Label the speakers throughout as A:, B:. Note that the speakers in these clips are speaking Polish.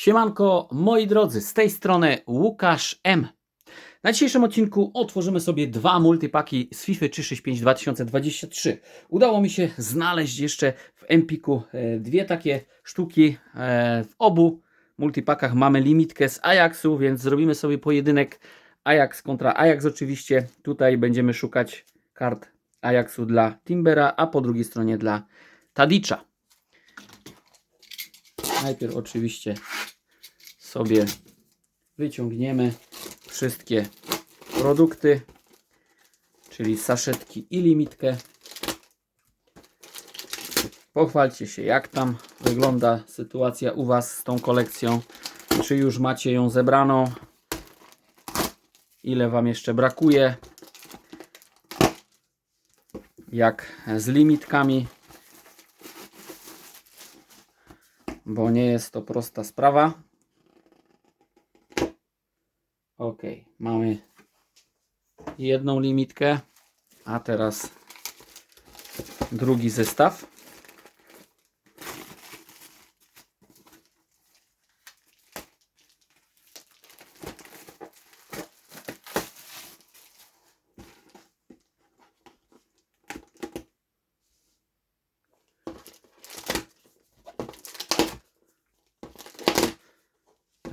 A: Siemanko, moi drodzy, z tej strony Łukasz M. Na dzisiejszym odcinku otworzymy sobie dwa multipaki z FIFA 365 2023. Udało mi się znaleźć jeszcze w Empiku e, dwie takie sztuki. E, W obu multipakach mamy limitkę z Ajaxu, więc zrobimy sobie pojedynek Ajax kontra Ajax oczywiście. Tutaj będziemy szukać kart Ajaxu dla Timbera, a po drugiej stronie dla Tadicza. Najpierw oczywiście sobie wyciągniemy wszystkie produkty, czyli saszetki i limitkę. Pochwalcie się, jak tam wygląda sytuacja u Was z tą kolekcją. Czy już macie ją zebraną? Ile Wam jeszcze brakuje? Jak z limitkami? bo nie jest to prosta sprawa. Ok, mamy jedną limitkę, a teraz drugi zestaw.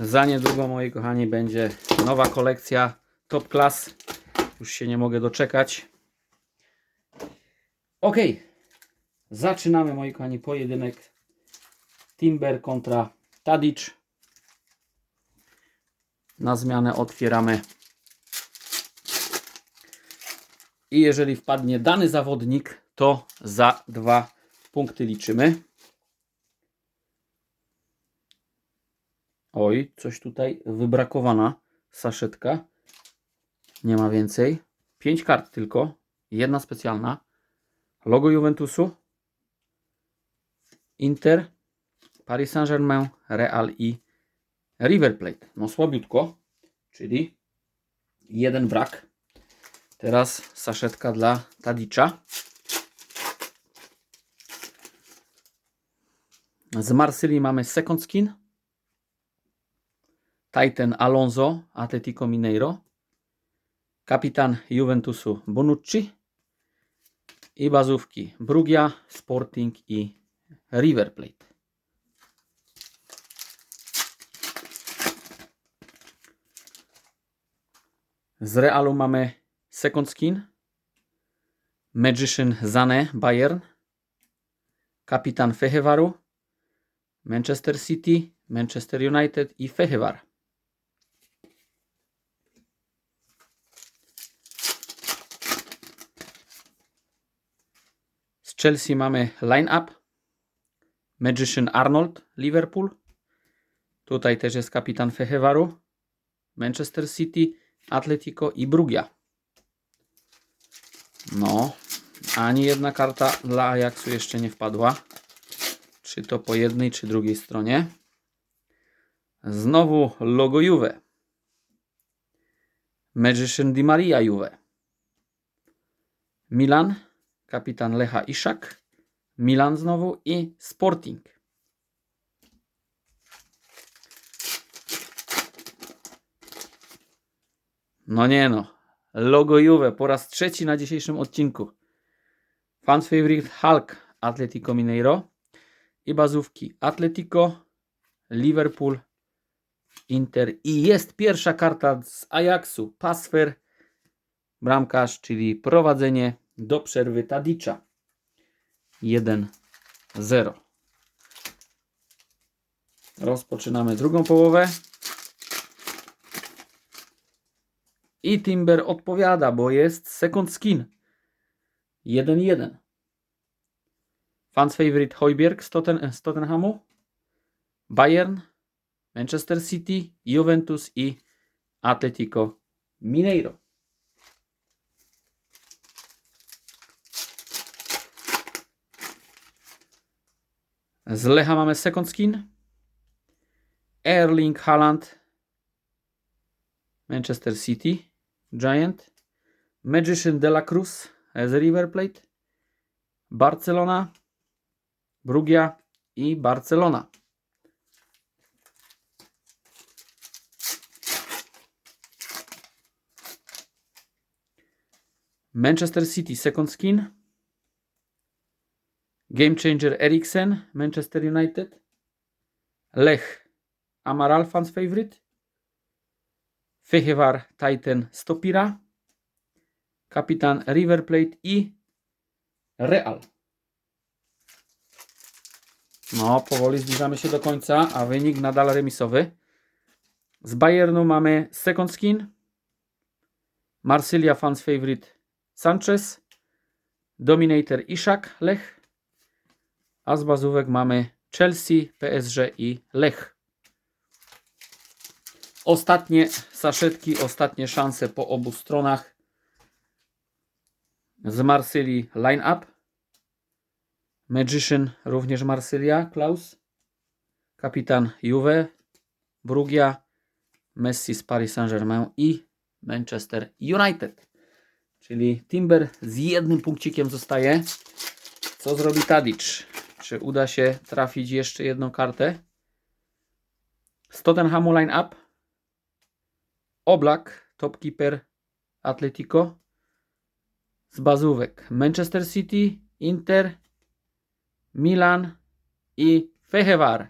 A: Za niedługo, moi kochani, będzie nowa kolekcja Top Class. Już się nie mogę doczekać. Ok, zaczynamy, moi kochani, pojedynek Timber kontra Tadic. Na zmianę otwieramy. I jeżeli wpadnie dany zawodnik, to za dwa punkty liczymy. Oj, coś tutaj wybrakowana saszetka. Nie ma więcej. Pięć kart tylko. Jedna specjalna. Logo Juventusu. Inter. Paris Saint-Germain. Real i River Plate. No słabiutko. Czyli jeden brak. Teraz saszetka dla Tadicza. Z Marsylii mamy second skin. Titan Alonso, Atletico Mineiro, kapitan Juventusu Bonucci i bazówki Brugia, Sporting i River Plate. Z Realu mamy second skin, Magician Zane Bayern, kapitan Fehevaru, Manchester City, Manchester United i Fehevar. Chelsea mamy line-up. Magician Arnold, Liverpool. Tutaj też jest kapitan Fehevaru. Manchester City, Atletico i Brugia. No, ani jedna karta dla Ajaxu jeszcze nie wpadła. Czy to po jednej, czy drugiej stronie. Znowu logo Juve. Magician Di Maria Juve. Milan, kapitan Lecha Iszak, Milan znowu i Sporting. No nie no, logo Juve po raz trzeci na dzisiejszym odcinku. Fans favorite Hulk Atletico Mineiro i bazówki Atletico, Liverpool, Inter i jest pierwsza karta z Ajaxu, Pasfer, bramkarz, czyli prowadzenie do przerwy Tadicza. 1-0. Rozpoczynamy drugą połowę. I Timber odpowiada, bo jest second skin. 1-1. Fans favorite Hojbjerg z, Totten, z Tottenhamu. Bayern, Manchester City, Juventus i Atletico Mineiro. Z Lecha mamy second skin. Erling Haaland. Manchester City. Giant. Magician de la Cruz e, z River Plate. Barcelona. Brugia i Barcelona. Manchester City second skin. Game Changer Eriksen, Manchester United. Lech, Amaral fans favorite. Fehevar Titan Stopira. Kapitan River Plate i Real. No, powoli zbliżamy się do końca, a wynik nadal remisowy. Z Bayernu mamy second skin. Marsylia fans favorite Sanchez. Dominator Ishak Lech. A z bazówek mamy Chelsea, PSG i Lech. Ostatnie saszetki, ostatnie szanse po obu stronach. Z Marsylii line-up. Magician również Marsylia, Klaus. Kapitan Juve, Brugia, Messi z Paris Saint-Germain i Manchester United. Czyli Timber z jednym punkcikiem zostaje. Co zrobi Tadic? Czy uda się trafić jeszcze jedną kartę? Z Tottenhamu line-up. Oblak, topkeeper Atletico. Z bazówek Manchester City, Inter, Milan i Fehevar.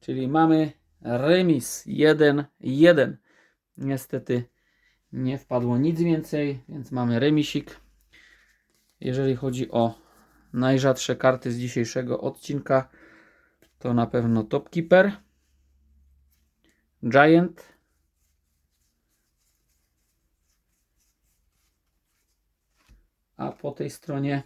A: Czyli mamy remis 1-1. Niestety nie wpadło nic więcej, więc mamy remisik. Jeżeli chodzi o najrzadsze karty z dzisiejszego odcinka, to na pewno Topkeeper, Giant, a po tej stronie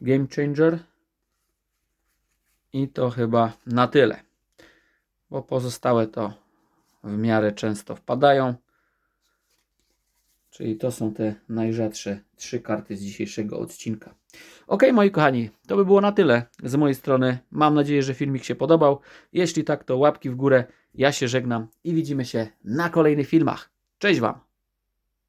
A: Game Changer. I to chyba na tyle. Bo pozostałe to w miarę często wpadają. Czyli to są te najrzadsze trzy karty z dzisiejszego odcinka. Ok, moi kochani, to by było na tyle z mojej strony. Mam nadzieję, że filmik się podobał. Jeśli tak, to łapki w górę. Ja się żegnam i widzimy się na kolejnych filmach. Cześć Wam!